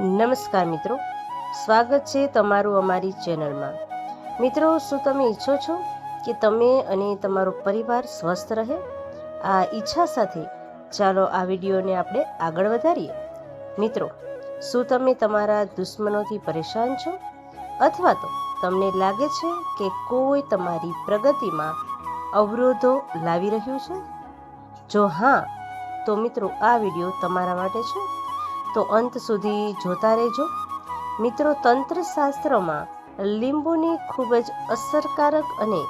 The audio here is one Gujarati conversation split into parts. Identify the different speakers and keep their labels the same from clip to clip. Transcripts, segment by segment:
Speaker 1: નમસ્કાર મિત્રો. સ્વાગત છે તમારું અમારી ચેનલમાં. મિત્રો, શું તમે ઈચ્છો છો કે તમે અને તમારો પરિવાર સ્વસ્થ રહે? આ ઈચ્છા સાથે ચાલો આ વિડીયોને આપણે આગળ વધારીએ. મિત્રો, શું તમે તમારા દુશ્મનોથી પરેશાન છો? અથવા તો તમને લાગે છે કે કોઈ તમારી પ્રગતિમાં અવરોધો લાવી રહ્યું છે? જો હા, તો મિત્રો, આ વીડિયો તમારા માટે છે. તો અંત સુધી જોતા રહેજો. મિત્રો, તંત્રશાસ્ત્રમાં લીંબુને ખૂબ જ અસરકારક અને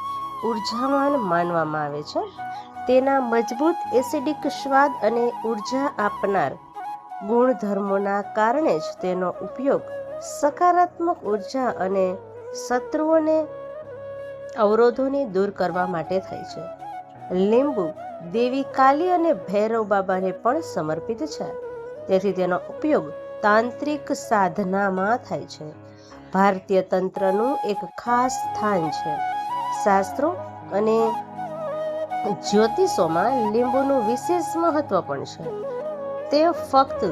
Speaker 1: ઉર્જાવાન માનવામાં આવે છે. તેના મજબૂત એસિડિક સ્વાદ અને ઊર્જા આપનાર ગુણધર્મોના કારણે જ તેનો ઉપયોગ સકારાત્મક ઊર્જા અને શત્રુઓને અવરોધોને દૂર કરવા માટે થાય છે. લીંબુ દેવી કાલી અને ભૈરવ બાબાને પણ સમર્પિત છે. તેથી તેનો ઉપયોગ તાંત્રિક સાધનામાં થાય છે. ભારતીય તંત્રનું એક ખાસ સ્થાન છે. શાસ્ત્રો અને જ્યોતિષોમાં લીંબુનું વિશેષ મહત્વ પણ છે. તે ફક્ત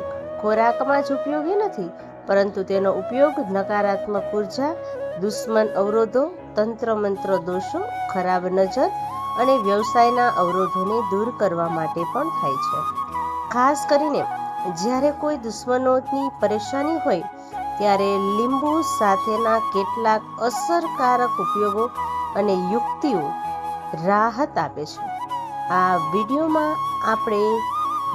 Speaker 1: ખોરાકમાં જ ઉપયોગી નથી, પરંતુ તેનો ઉપયોગ નકારાત્મક ઊર્જા, દુશ્મન અવરોધો, તંત્ર મંત્ર દોષો, ખરાબ નજર અને વ્યવસાયના અવરોધોને દૂર કરવા માટે પણ થાય છે. ખાસ કરીને જ્યારે કોઈ દુશ્મનોની પરેશાની હોય, ત્યારે લીંબુ સાથેના કેટલાક અસરકારક ઉપયોગો અને યુક્તિઓ રાહત આપે છે. આ વિડીયોમાં આપણે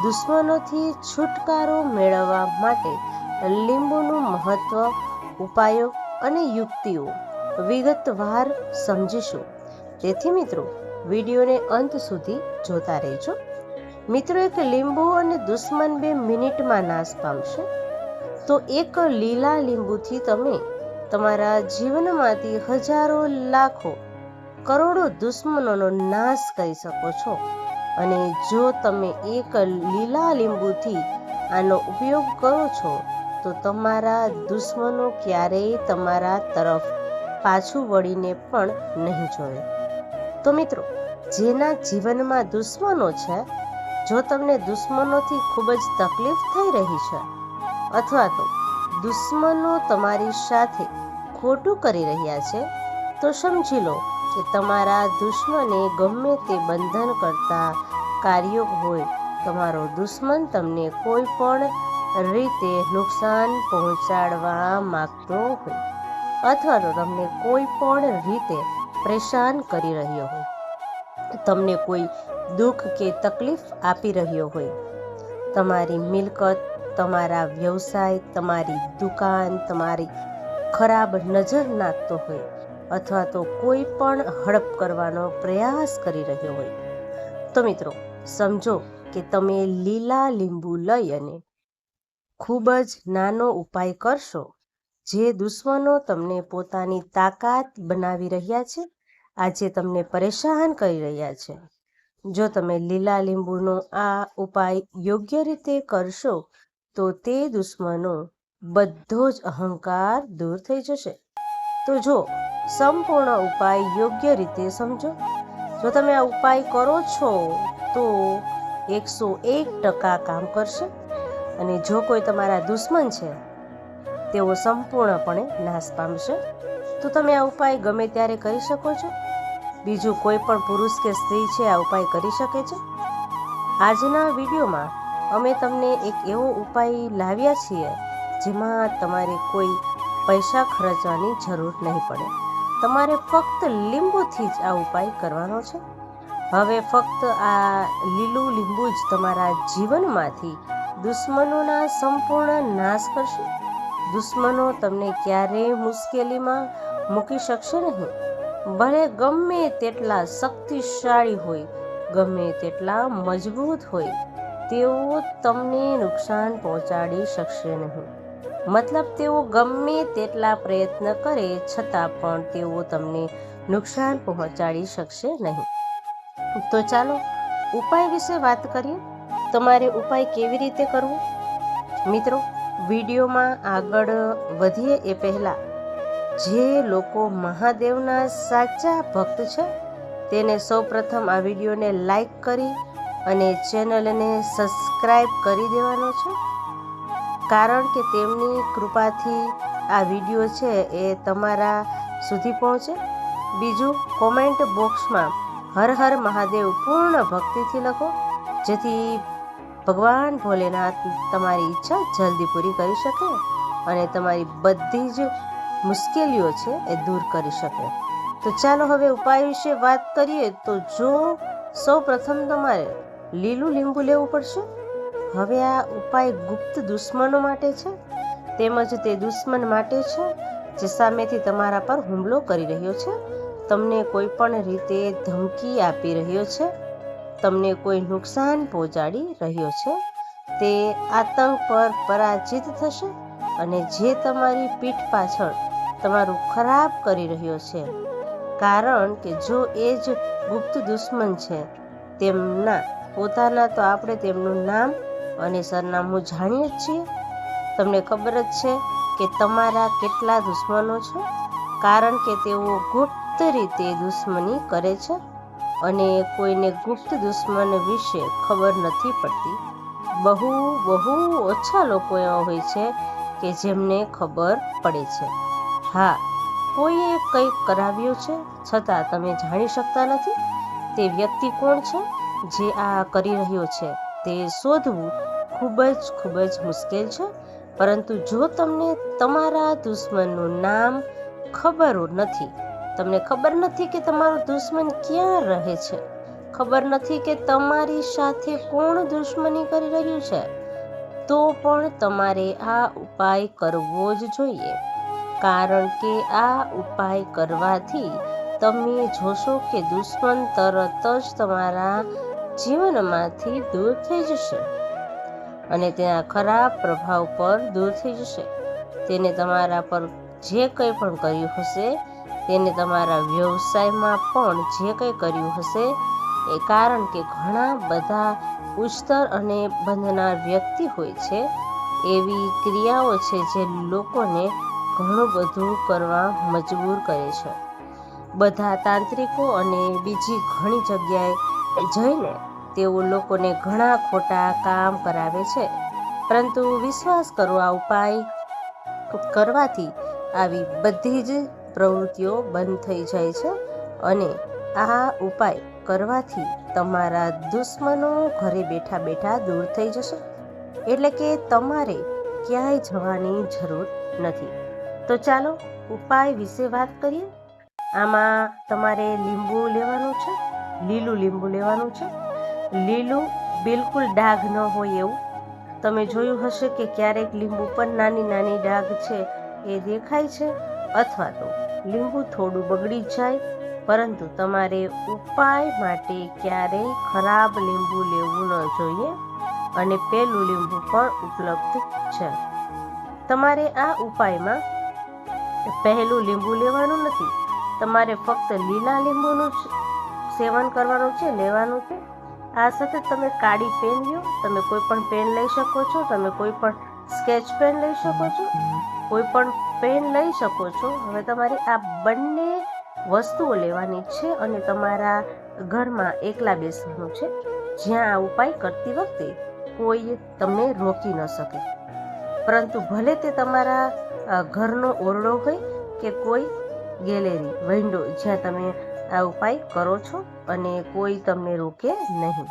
Speaker 1: દુશ્મનોથી છુટકારો મેળવવા માટે લીંબુનું મહત્વ, ઉપાયો અને યુક્તિઓ વિગતવાર સમજીશું. તેથી મિત્રો, વિડીયોને અંત સુધી જોતા રહેજો. મિત્રો, એક લીંબુ અને દુશ્મન બે મિનિટમાં નાશ પામશે. તો એક લીલા લીંબુથી તમે તમારા જીવનમાંથી હજારો, લાખો, કરોડો દુશ્મનોનો નાશ કરી શકો છો. અને જો તમે એક લીલા લીંબુથી આનો ઉપયોગ કરો છો, તો તમારા દુશ્મનો ક્યારેય તમારા તરફ પાછું વળીને પણ નહીં જોવે. તો મિત્રો, જેના જીવનમાં દુશ્મનો છે જો તમને દુશ્મનોથી ખૂબ જ તકલીફ થઈ રહી છે, અથવા તો દુશ્મનો તમારી સાથે ખોટું કરી રહ્યા છે, તો સમજી લો કે તમારા દુશ્મને ગમે તે બંધન કરતા કાર્યો હોય, તમારો દુશ્મન તમને કોઈ પણ રીતે નુકસાન પહોંચાડવા માંગતો હોય, અથવા તો તમને કોઈ પણ રીતે પરેશાન કરી રહ્યો હોય. તમને કોઈ દુઃખ કે તકલીફ આપી રહ્યો હોય. તમારી મિલકત, તમારા વ્યવસાય, તમારી દુકાન, તમારી ખરાબ નજર નાખતો હોય અથવા તો કોઈ પણ હડપ કરવાનો પ્રયાસ કરી રહ્યો હોય. તો મિત્રો, સમજો કે તમે લીલા લીંબુ લઈ અને ખૂબ જ નાનો ઉપાય કરશો. જે દુશ્મનો તમને પોતાની તાકાત બનાવી રહ્યા છે આજે તમને પરેશાન કરી રહ્યા છે. જો તમે લીલા લીંબુનો આ ઉપાય યોગ્ય રીતે કરશો, તો તે દુશ્મનો બધો જ અહંકાર દૂર થઈ જશે. તો જો સંપૂર્ણ ઉપાય યોગ્ય રીતે સમજો, જો તમે આ ઉપાય કરો છો, તો એકસો એક ટકા કામ કરશે. અને જો કોઈ તમારા દુશ્મન છે, તેઓ સંપૂર્ણપણે નાશ પામશે. તો તમે આ ઉપાય ગમે ત્યારે કરી શકો છો. બીજું કોઈ પણ પુરુષ કે સ્ત્રી છે, આ ઉપાય કરી શકે છે. આજના વિડીયોમાં અમે તમને એક એવો ઉપાય લાવ્યા છીએ, જેમાં તમારે કોઈ પૈસા ખર્ચવાની જરૂર નહીં પડે. તમારે ફક્ત લીંબુથી જ આ ઉપાય કરવાનો છે. હવે ફક્ત આ લીલું લીંબુ જ તમારા જીવનમાંથી દુશ્મનોના સંપૂર્ણ નાશ કરશે. દુશ્મનો તમને ક્યારેય મુશ્કેલીમાં મૂકી શકશે નહીં. ભલે ગમે તેટલા શક્તિશાળી હોય, ગમે તેટલા મજબૂત હોય, તેઓ તમને નુકસાન પહોંચાડી શકશે નહીં. મતલબ તેઓ ગમે તેટલા પ્રયત્ન કરે, છતાં પણ તેઓ તમને નુકસાન પહોંચાડી શકશે નહીં. તો ચાલો, ઉપાય વિશે વાત કરીએ. તમારે ઉપાય કેવી રીતે કરવો? મિત્રો, વિડીયોમાં આગળ વધીએ એ પહેલાં જે લોકો મહાદેવના સાચા ભક્ત છે, તેને સૌપ્રથમ આ વિડીયોને લાઈક કરી અને ચેનલને સબસ્ક્રાઈબ કરી દેવાનો છે. કારણ કે તેમની કૃપાથી આ વીડિયો છે એ તમારા સુધી પહોંચે. બીજું, કોમેન્ટ બોક્સમાં હર હર મહાદેવ પૂર્ણ ભક્તિથી લખો, જેથી ભગવાન ભોલેનાથ તમારી ઈચ્છા જલ્દી પૂરી કરી શકે અને તમારી બધી જ મુશ્કેલીઓ છે એ દૂર કરી શકે. તો ચાલો હવે ઉપાય વિશે વાત કરીએ તો જો સૌ પ્રથમ તમારે લીલું લીંબુ લેવું પડશે. હવે આ ઉપાય ગુપ્ત દુશ્મનો માટે છે. તેમજ તે દુશ્મન માટે છે જે સામેથી તમારા પર હુમલો કરી રહ્યો છે. તમને કોઈ પણ રીતે ધમકી આપી રહ્યો છે. તમને કોઈ નુકસાન પહોંચાડી રહ્યો છે. તે આતંક પર પરાજિત થશે અને જે તમારી પીઠ પાછળ તમારું ખરાબ કરી રહ્યો છે. કારણ કે જો એ જ ગુપ્ત દુશ્મન છે, તેમના પોતાના તો આપણે તેમનું નામ અને સરનામું જાણીએ જ છીએ. તમને ખબર જ છે કે તમારા કેટલા દુશ્મનો છે? કારણ કે તેઓ ગુપ્ત રીતે દુશ્મની કરે છે અને કોઈને ગુપ્ત દુશ્મન વિશે ખબર નથી પડતી. બહુ બહુ ઓછા લોકો એવા હોય છે કે જેમને ખબર પડે છે. હા, કોઈએ કંઈક કરાવ્યું છે છતાં તમે જાણી શકતા નથી? તે વ્યક્તિ કોણ છે જે આ કરી રહ્યો છે? તે શોધવું ખૂબ જ ખૂબ જ મુશ્કેલ છે. પરંતુ જો તમને તમારા દુશ્મનનું નામ ખબર નથી, તમને ખબર નથી કે તમારો દુશ્મન ક્યાં રહે છે? ખબર નથી કે તમારી સાથે કોણ દુશ્મની કરી રહ્યું છે? તો પણ તમારે આ ઉપાય કરવો જ જોઈએ. કારણ કે આ ઉપાય કરવાથી તમે જોશો કે દુશ્મન તરત જ તમારા જીવનમાંથી દૂર થઈ જશે અને તેના ખરાબ પ્રભાવ પર દૂર થઈ જશે. તેને તમારા પર જે કંઈ પણ કર્યું હશે, તેને તમારા વ્યવસાયમાં પણ જે કંઈ કર્યું હશે, એ કારણ કે ઘણા બધા ઉચ્ચતર અને બંધનાર વ્યક્તિ હોય છે, એવી ક્રિયાઓ છે જે લોકોને ઘણું બધું કરવા મજબૂર કરે છે. બધા તાંત્રિકો અને બીજી ઘણી જગ્યાએ જઈને તેઓ લોકોને ઘણા ખોટા કામ કરાવે છે. પરંતુ વિશ્વાસ કરો આ ઉપાય કરવાથી આવી બધી જ પ્રવૃત્તિઓ બંધ થઈ જાય છે અને આ ઉપાય કરવાથી તમારા દુશ્મનો ઘરે બેઠા બેઠા દૂર થઈ જશે. એટલે કે તમારે ક્યાંય જવાની જરૂર નથી. તો ચાલો ઉપાય વિશે વાત કરીએ. આમાં તમારે લીંબુ લેવાનું છે, લીલું લીંબુ લેવાનું છે. લીલું બિલકુલ ડાઘ ન હોય એવું. તમે જોયું હશે કે ક્યારેક લીંબુ પર નાની નાની ડાઘ છે એ દેખાય છે, અથવા તો લીંબુ થોડું બગડી જાય, પરંતુ તમારે ઉપાય માટે ક્યારેય ખરાબ લીંબુ લેવું ન જોઈએ અને પેલું લીંબુ પણ ઉપલબ્ધ છે. તમારે આ ઉપાયમાં પહેલું લીંબુ લેવાનું નથી. તમારે ફક્ત લીલા લીંબુનું જ સેવન કરવાનું છે, લેવાનું છે. આ સાથે તમે કાળી પેન લો તમે કોઈ પણ પેન લઈ શકો છો, તમે કોઈ પણ સ્કેચ પેન લઈ શકો છો, કોઈ પણ પેન લઈ શકો છો. હવે તમારે આ બંને વસ્તુઓ લેવાની છે અને તમારા ઘરમાં એકલા બેસવાનું છે. જ્યાં આ ઉપાય કરતી વખતે કોઈ તમને રોકી ન શકે. પરંતુ ભલે તે તમારા ઘરનો ઓરડો હોય કે કોઈ ગેલેરી, વિન્ડો જ્યાં તમે આ ઉપાય કરો છો અને કોઈ તમને રોકે નહીં.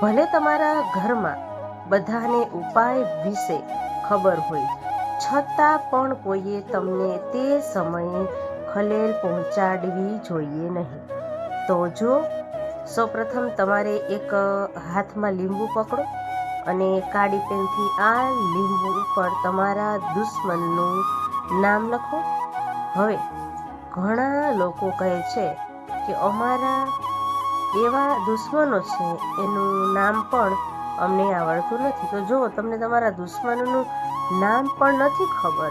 Speaker 1: ભલે તમારા ઘરમાં બધાને ઉપાય વિશે ખબર હોય, છતાં પણ કોઈએ તમને તે સમયે ખલેલ પહોંચાડવી જોઈએ નહીં. તો જો, સૌપ્રથમ તમારે એક હાથમાં લીંબુ પકડો. અને કાળી પેનથી આ લીંબુ ઉપર તમારા દુશ્મનનું નામ લખો. હવે, ઘણા લોકો કહે છે કે અમારા એવા દુશ્મનો છે, એનું નામ પણ અમને આવડતું નથી. તો જો તમને તમારા દુશ્મનોનું નામ પણ નથી ખબર.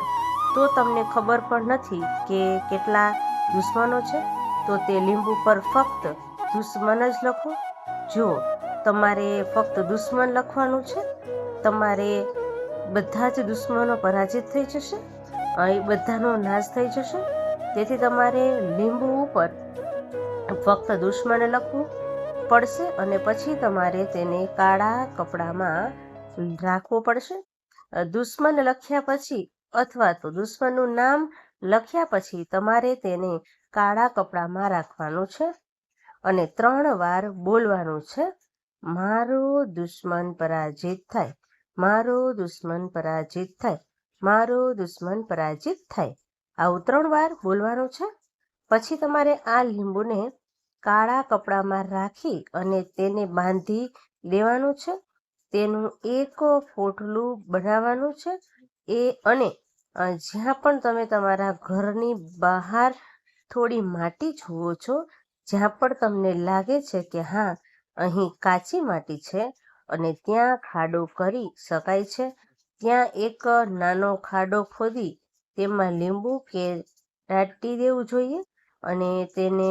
Speaker 1: તો તમને ખબર પણ નથી કે કેટલા દુશ્મનો છે. તો તે લીંબુ પર ફક્ત દુશ્મન જ લખો. જો તમારે ફક્ત દુશ્મન લખવાનું છે? તમારે બધા જ દુશ્મનો પરાજિત થઈ જશે? એ બધાનો નાશ થઈ જશે? તેથી તમારે લીંબુ ઉપર ફક્ત દુશ્મન લખવું પડશે અને પછી તમારે તેને કાળા કપડામાં રાખવું પડશે. દુશ્મન લખ્યા પછી અથવા તો દુશ્મનનું નામ લખ્યા પછી તમારે તેને કાળા કપડામાં રાખવાનું છે અને ત્રણ વાર બોલવાનું છે. મારો દુશ્મન પરાજિત થાય. મારો દુશ્મન પરાજિત થાય. મારો દુશ્મન પરાજિત થાય. આવું ત્રણ વાર બોલવાનું છે. પછી તમારે આ લીંબુને કાળા કપડામાં રાખી અને તેને બાંધી લેવાનું છે. તેનું એક ફોટલું બનાવવાનું છે. એ અને જ્યાં પણ તમે તમારા ઘરની બહાર થોડી માટી જુઓ છો, જ્યાં પણ તમને લાગે છે કે હા અહીં કાચી માટી છે અને ત્યાં ખાડો કરી શકાય છે. ત્યાં એક નાનો ખાડો ખોદી તેમાં લીંબુ કે દાટી દેવું જોઈએ અને તેને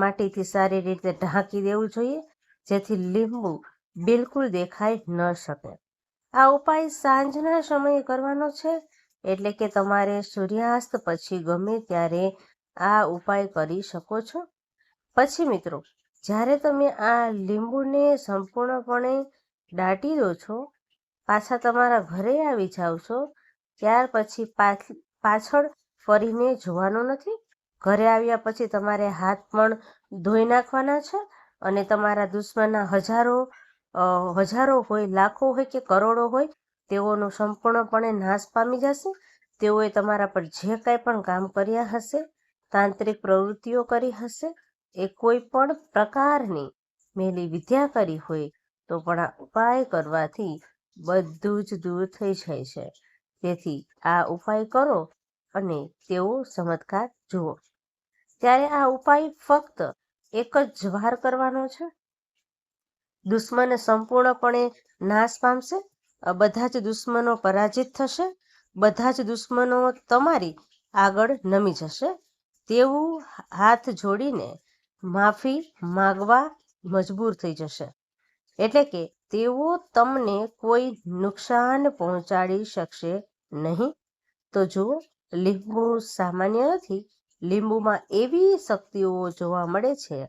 Speaker 1: માટીથી સારી રીતે ઢાંકી દેવું જોઈએ જેથી લીંબુ બિલકુલ દેખાઈ ન શકે. આ ઉપાય સાંજના સમયે કરવાનો છે એટલે કે તમારે સૂર્યાસ્ત પછી ગમે ત્યારે આ ઉપાય કરી શકો છો. પછી મિત્રો જ્યારે તમે આ લીંબુને સંપૂર્ણપણે દાટી દો છો, પાછા તમારા ઘરે આવી જાઓ છો, ત્યાર પછી પાછ- પાછળ ફરીને જોવાનું નથી? ઘરે આવ્યા પછી તમારે હાથ પણ ધોઈ નાખવાના છે? અને તમારા દુશ્મનના હજારો હજારો હોય, લાખો હોય કે કરોડો હોય, તેઓનો સંપૂર્ણપણે નાશ પામી જશે? તેઓએ તમારા પર જે કાંઈ પણ કામ કર્યા હશે, તાંત્રિક પ્રવૃત્તિઓ કરી હશે? એ કોઈ પણ પ્રકારની મેલી વિદ્યા કરી હોય તો પણ આ ઉપાય કરવાથી બધું જ દૂર થઈ જાય છે. તેથી આ ઉપાય કરો અને તેવો ચમત્કાર જુઓ. ત્યારે આ ઉપાય ફક્ત એક જ વાર કરવાનો છે? દુશ્મન સંપૂર્ણપણે નાશ પામશે? બધા જ દુશ્મનો પરાજિત થશે? બધા જ દુશ્મનો તમારી આગળ નમી જશે? તેવું હાથ જોડીને માફી માગવા મજબૂર થઈ જશે. એટલે કે તેઓ તમને કોઈ નુકસાન પહોંચાડી શકશે નહીં. તો જુઓ, લીંબુ સામાન્ય નથી, લીંબુમાં એવી શક્તિઓ જોવા મળે છે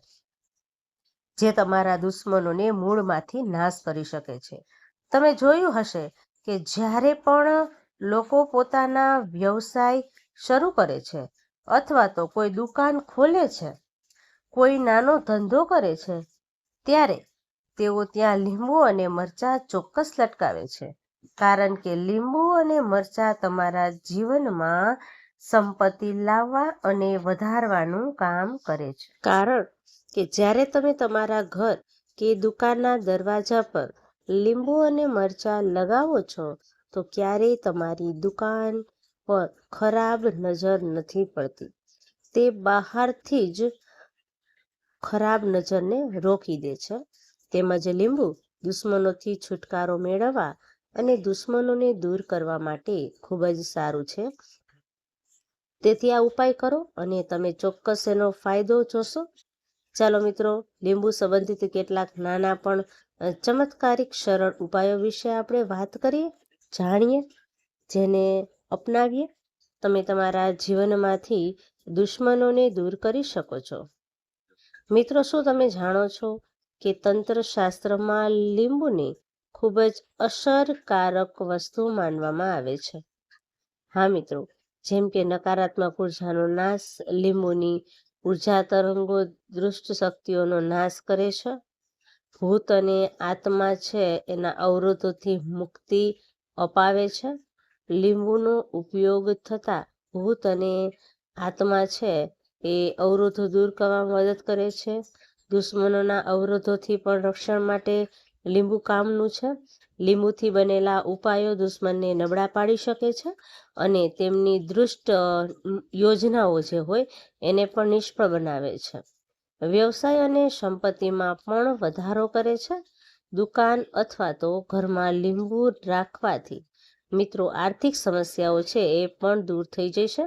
Speaker 1: જે તમારા દુશ્મનોને મૂળમાંથી નાશ કરી શકે છે. તમે જોયું હશે કે જ્યારે પણ લોકો પોતાના વ્યવસાય શરૂ કરે છે અથવા તો કોઈ દુકાન ખોલે છે કોઈ નાનો ધંધો કરે છે, ત્યારે તેઓ ત્યાં લીંબુ અને મરચાં ચોક્કસ લટકાવે છે. કારણ કે લીંબુ અને મરચાં તમારા જીવનમાં સંપત્તિ લાવવા અને વધારવાનું કામ કરે છે. કારણ કે જ્યારે તમે તમારા ઘર કે દુકાનના દરવાજા પર લીંબુ અને મરચાં લગાવો છો, તો ક્યારેય તમારી દુકાન પર ખરાબ નજર નથી પડતી. તે બહારથી જ ખરાબ નજરને રોકી દે છે. તેમજ લીંબુ દુશ્મનોથી છુટકારો મેળવવા અને દુશ્મનોને દૂર કરવા માટે ખૂબ જ સારું છે. તેથી આ ઉપાય કરો અને તમે ચોક્કસ એનો ફાયદો જોશો. ચાલો મિત્રો, લીંબુ સંબંધિત કેટલાક નાના પણ ચમત્કારિક સરળ ઉપાયો વિશે આપણે વાત કરીએ, જાણીએ, જેને અપનાવીએ. તમે તમારા જીવનમાંથી દુશ્મનોને દૂર કરી શકો છો. મિત્રો, શું તમે જાણો છો કે તંત્રશાસ્ત્રમાં લીંબુને ખૂબ જ અસરકારક વસ્તુ માનવામાં આવે છે? હા, મિત્રો, જેમ કે નકારાત્મક ઉર્જાનો નાશ લીંબુની ઊર્જા તરંગો દૃષ્ટ શક્તિઓનો નાશ કરે છે. ભૂત અને આત્મા છે એના અવરોધોથી મુક્તિ અપાવે છે. લીંબુનો ઉપયોગ થતા ભૂત અને આત્મા છે એ અવરોધો દૂર કરવામાં મદદ કરે છે. દુશ્મનોના અવરોધોથી પણ રક્ષણ માટે લીંબુ કામનું છે. લીંબુથી બનેલા ઉપાયો દુશ્મનને નબળા પાડી શકે છે અને તેમની દૃષ્ટ યોજનાઓ જે હોય એને પણ નિષ્ફળ બનાવે છે. વ્યવસાય અને સંપત્તિમાં પણ વધારો કરે છે. દુકાન અથવા તો ઘરમાં લીંબુ રાખવાથી મિત્રો આર્થિક સમસ્યાઓ છે એ પણ દૂર થઈ જશે.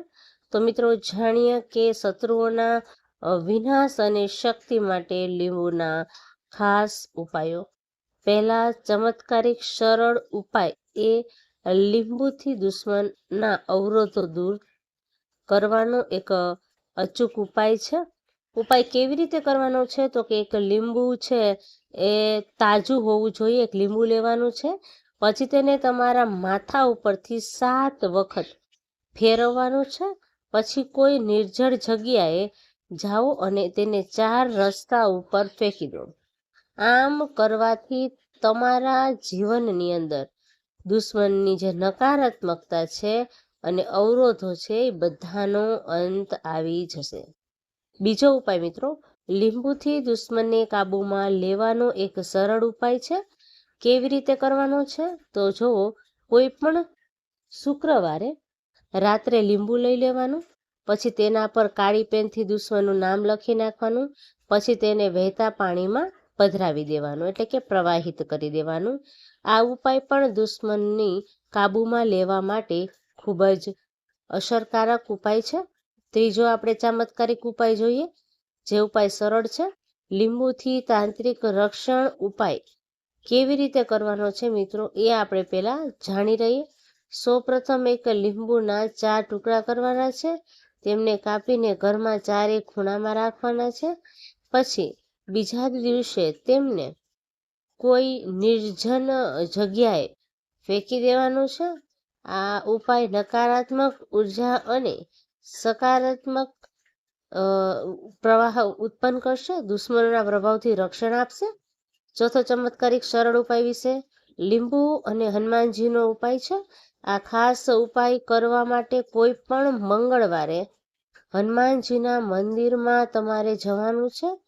Speaker 1: તો મિત્રો જાણીએ કે શત્રુઓના વિનાશ અને શક્તિ માટે લીંબુના ખાસ ઉપાયો. પહેલા ચમત્કારિક સરળ ઉપાય એ લીંબુથી દુશ્મનના અવરોધો દૂર કરવાનો એક અચૂક ઉપાય છે. ઉપાય કેવી રીતે કરવાનો છે? તો કે એક લીંબુ છે એ તાજું હોવું જોઈએ, એક લીંબુ લેવાનું છે. પછી તેને તમારા માથા ઉપરથી સાત વખત ફેરવવાનું છે. પછી કોઈ નિર્જળ જગ્યાએ જાઓ અને તેને ચાર રસ્તા ઉપર ફેંકી દો. આમ કરવાથી તમારા જીવનની અંદર દુશ્મનની જે નકારાત્મકતા છે અને અવરોધો છે એ બધાનો અંત આવી જશે. બીજો ઉપાય મિત્રો, લીંબુથી દુશ્મનને કાબૂમાં લેવાનો એક સરળ ઉપાય છે. કેવી રીતે કરવાનો છે? તો જુઓ, કોઈ પણ શુક્રવારે રાત્રે લીંબુ લઈ લેવાનું, પછી તેના પર કાળી પેનથી દુશ્મનનું નામ લખી નાખવાનું, પછી તેને વહેતા પાણીમાં પધરાવી દેવાનું, એટલે કે પ્રવાહિત કરી દેવાનું. આ ઉપાય પણ દુશ્મનની કાબૂમાં લેવા માટે ખૂબ જ અસરકારક ઉપાય છે. ત્રીજો આપણે ચમત્કારિક ઉપાય જોઈએ, જે ઉપાય સરળ છે. લીંબુથી તાંત્રિક રક્ષણ ઉપાય કેવી રીતે કરવાનો છે મિત્રો, એ આપણે પહેલાં જાણી રહીએ સૌપ્રથમ એક લીંબુના ચાર ટુકડા કરવાના છે. તેમને કાપીને ઘરમાં ચારે ખૂણામાં રાખવાના છે. પછી બીજા દિવસે તેમને કોઈ નિર્જન જગ્યાએ ફેંકી દેવાનું છે. આ ઉપાય નકારાત્મક ઊર્જા અને સકારાત્મક પ્રવાહ ઉત્પન્ન કરશે. દુશ્મનોના પ્રભાવથી રક્ષણ આપશે. ચોથો ચમત્કારિક સરળ ઉપાય વિશે લીંબુ અને હનુમાનજીનો ઉપાય છે. આ ખાસ ઉપાય કરવા માટે કોઈ પણ મંગળવારે હનુમાનજીના મંદિરમાં તમારે જવાનું છે.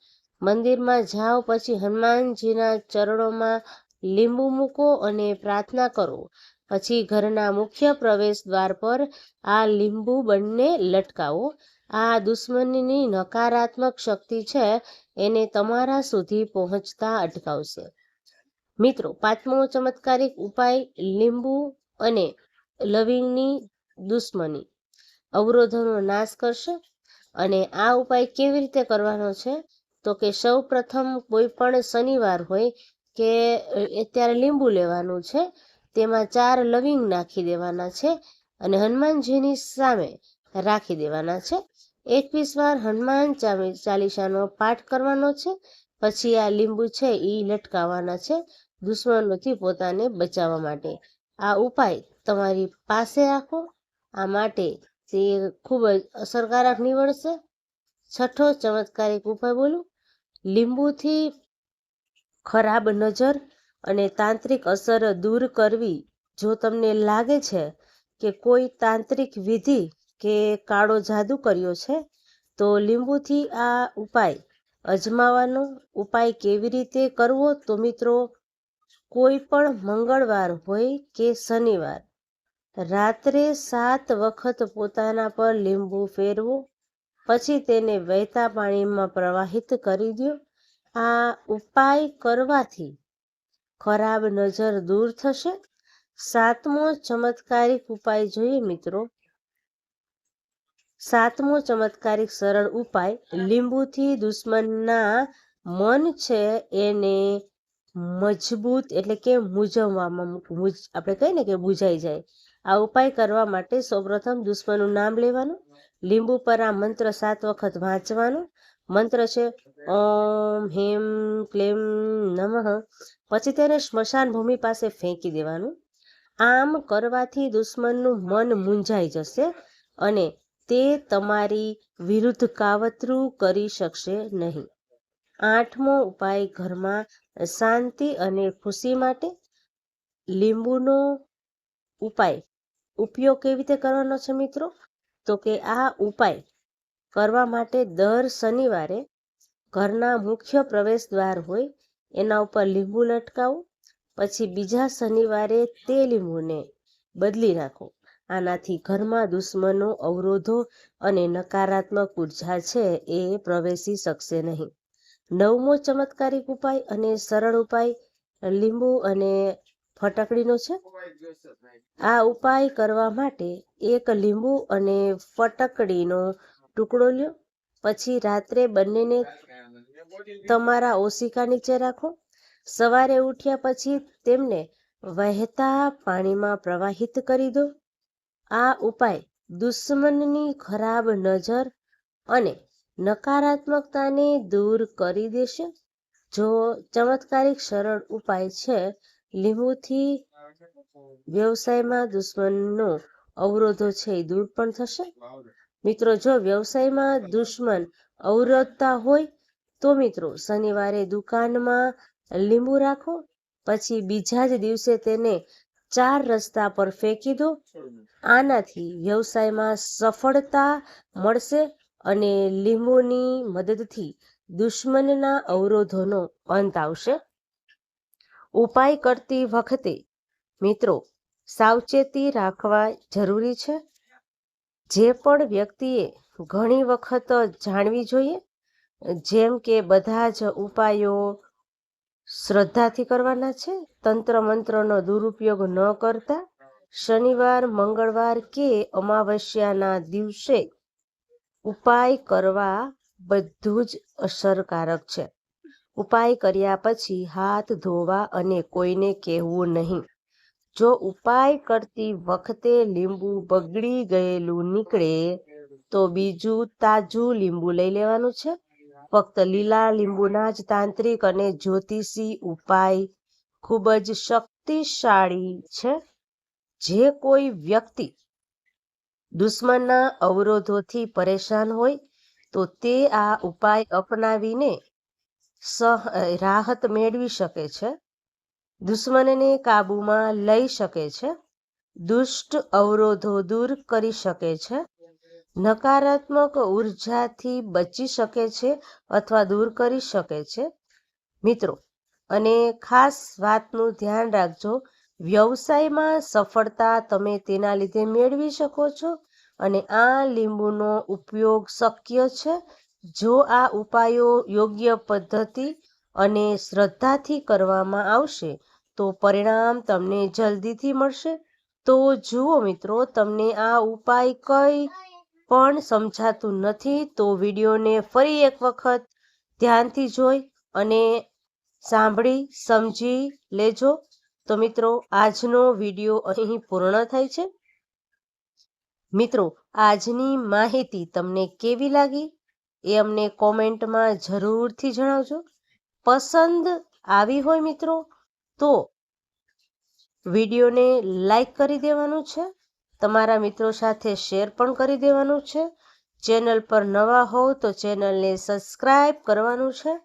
Speaker 1: મંદિરમાં જાઓ પછી હનુમાનજીના ચરણોમાં લીંબુ મૂકો અને પ્રાર્થના કરો. પછી ઘરના મુખ્ય પ્રવેશ દ્વાર પર આ લીંબુ બંને લટકાવો. આ દુશ્મનની નકારાત્મક શક્તિ છે, એને તમારા સુધી પહોંચતા અટકાવશે. મિત્રો, પાંચમો ચમત્કારિક ઉપાય, લીંબુ અને લવિંગની દુશ્મની. અવરોધોનો નાશ કરશે અને આ ઉપાય કેવી રીતે કરવાનો છે? તો કે સૌ પ્રથમ કોઈ પણ શનિવાર હોય કે અત્યારે લીંબુ લેવાનું છે, તેમાં ચાર લવિંગ નાખી દેવાના છે અને હનુમાનજીની સામે રાખી દેવાના છે. એકવીસ વાર હનુમાન ચાલી- ચાલીસાનો પાઠ કરવાનો છે, પછી આ લીંબુ છે એ લટકાવવાના છે. દુશ્મનોથી પોતાને બચાવવા માટે. આ ઉપાય તમારી પાસે રાખો. આ માટે તે ખૂબ જ અસરકારક નીવડશે. છઠ્ઠો ચમત્કારિક ઉપાય બોલું. લીંબુથી ખરાબ નજર અને તાંત્રિક અસર દૂર કરવી. જો તમને લાગે છે કે કોઈ તાંત્રિક વિધિ કે કાળો જાદુ કર્યો છે, તો લીંબુથી આ ઉપાય અજમાવાનો ઉપાય કેવી રીતે કરવો તો મિત્રો કોઈ પણ મંગળવાર હોય કે શનિવાર, રાત્રે સાત વખત પોતાના પર લીંબુ ફેરવો, પછી તેને વહેતા પાણીમાં પ્રવાહિત કરી દો. આ ઉપાય કરવાથી ખરાબ નજર દૂર થશે. સાતમો ચમત્કારિક ઉપાય જોઈએ મિત્રો. સાતમો ચમત્કારિક સરળ ઉપાય લીંબુથી દુશ્મનના મન છે એને મજબૂત એટલે કે મૂંઝવવામાં આપણે કહીએ ને કે બુજાઈ જાય. આ ઉપાય કરવા માટે સૌપ્રથમ દુશ્મનનું નામ લેવાનું, લીંબુ પર આ મંત્ર સાત વખત વાંચવાનો. મંત્ર છે, ઓમ હેમ ક્લેમ નમઃ. પછી તેને સ્મશાન ભૂમિ પાસે ફેંકી દેવાનું. આમ કરવાથી દુશ્મનનું મન મૂંઝાઈ જશે અને તે તમારી વિરુદ્ધ કાવતરું કરી શકશે નહીં. આઠમો ઉપાય ઘરમાં શાંતિ અને ખુશી માટે લીંબુનો ઉપાય ઉપયોગ કેવી રીતે કરવાનો છે મિત્રો? તો કે આ ઉપાય કરવા માટે દર શનિવારે ઘરના મુખ્ય પ્રવેશ દ્વાર હોય, એના ઉપર લીંબુ લટકાવો, પછી બીજા શનિવારે તે લીંબુને બદલી નાખો આનાથી ઘરમાં દુશ્મનો, અવરોધો અને નકારાત્મક ઊર્જા છે એ પ્રવેશી શકશે નહીં. નવમો ચમત્કારિક ઉપાય અને સરળ ઉપાય, લીંબુ અને ફટકડીનો છે. આ ઉપાય કરવા માટે એક લીંબુ અને ફટકડીનો ટુકડો લ્યો. પછી રાત્રે બંનેને તમારા ઓશિકા નીચે રાખો. સવારે ઉઠ્યા પછી તેમને વહેતા પાણીમાં પ્રવાહિત કરી દો. આ ઉપાય દુશ્મનની ખરાબ નજર અને નકારાત્મકતાને દૂર કરી દેશે? જો ચમત્કારિક સરળ ઉપાય છે, લીંબુથી વ્યવસાયમાં દુશ્મનનો અવરોધો છે એ દૂર પણ થશે? મિત્રો, જો વ્યવસાયમાં દુશ્મન અવરોધતા હોય, તો મિત્રો, શનિવારે દુકાનમાં લીંબુ રાખો, પછી બીજા જ દિવસે તેને ચાર રસ્તા પર ફેંકી દો. આનાથી વ્યવસાયમાં સફળતા મળશે. અને લીંબુની મદદથી દુશ્મનના અવરોધોનો અંત આવશે. ઉપાય કરતી વખતે, મિત્રો, સાવચેતી રાખવા જરૂરી છે. જે પણ વ્યક્તિએ ઘણી વખત જાણવી જોઈએ, જેમ કે બધા જ ઉપાયો શ્રદ્ધાથી કરવાના છે, તંત્ર મંત્રનો દુરુપયોગ ન કરતા, શનિવાર, મંગળવાર કે અમાવસ્યાના દિવસે ઉપાય કરવા બધું જ અસરકારક છે. ઉપાય કર્યા પછી હાથ ધોવા અને કોઈને કહેવું નહીં. જો ઉપાય કરતી વખતે લીંબુ બગડી ગયેલું નીકળે, તો બીજું તાજું લીંબુ લઈ લેવાનું છે. ફક્ત લીલા લીંબુના જ તાંત્રિક અને જ્યોતિષી ઉપાય ખૂબ જ શક્તિશાળી છે. જે કોઈ વ્યક્તિ દુશ્મનના અવરોધોથી પરેશાન હોય, તો તે આ ઉપાય અપનાવીને સહ રાહત મેળવી શકે છે. દુશ્મનને કાબૂમાં લઈ શકે છે. દુષ્ટ અવરોધો દૂર કરી શકે છે. નકારાત્મક ઉર્જાથી બચી શકે છે અથવા દૂર કરી શકે છે. મિત્રો, અને ખાસ વાતનું ધ્યાન રાખજો વ્યવસાયમાં સફળતા તમે તેના લીધે મેળવી શકો છો અને આ લીંબુનો ઉપયોગ શક્ય છે. જો આ ઉપાયો યોગ્ય પદ્ધતિ અને શ્રદ્ધાથી કરવામાં આવશે, તો પરિણામ તમને જલ્દીથી મળશે. તો જુઓ મિત્રો, તમને આ ઉપાય કઈ પણ સમજાતું નથી, તો વિડીયોને ફરી એક વખત ધ્યાનથી જોઈ અને સાંભળી, સમજી લેજો. તો મિત્રો, આજનો વીડિયો અહીં પૂર્ણ થાય છે. મિત્રો, આજની માહિતી તમને કેવી લાગી? એ અમને કોમેન્ટમાં જરૂરથી જણાવજો. પસંદ આવી હોય મિત્રો, તો વિડીયોને લાઈક કરી દેવાનું છે. તમારા મિત્રો સાથે શેર પણ કરી દેવાનું છે. ચેનલ પર નવા હોવ તો ચેનલને સબસ્ક્રાઈબ કરવાનું છે.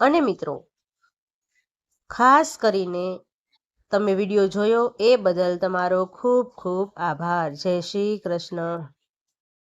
Speaker 1: અને મિત્રો, ખાસ કરીને તમે વીડિયો જોયો એ બદલ તમારો ખૂબ ખૂબ આભાર. જય શ્રી કૃષ્ણ.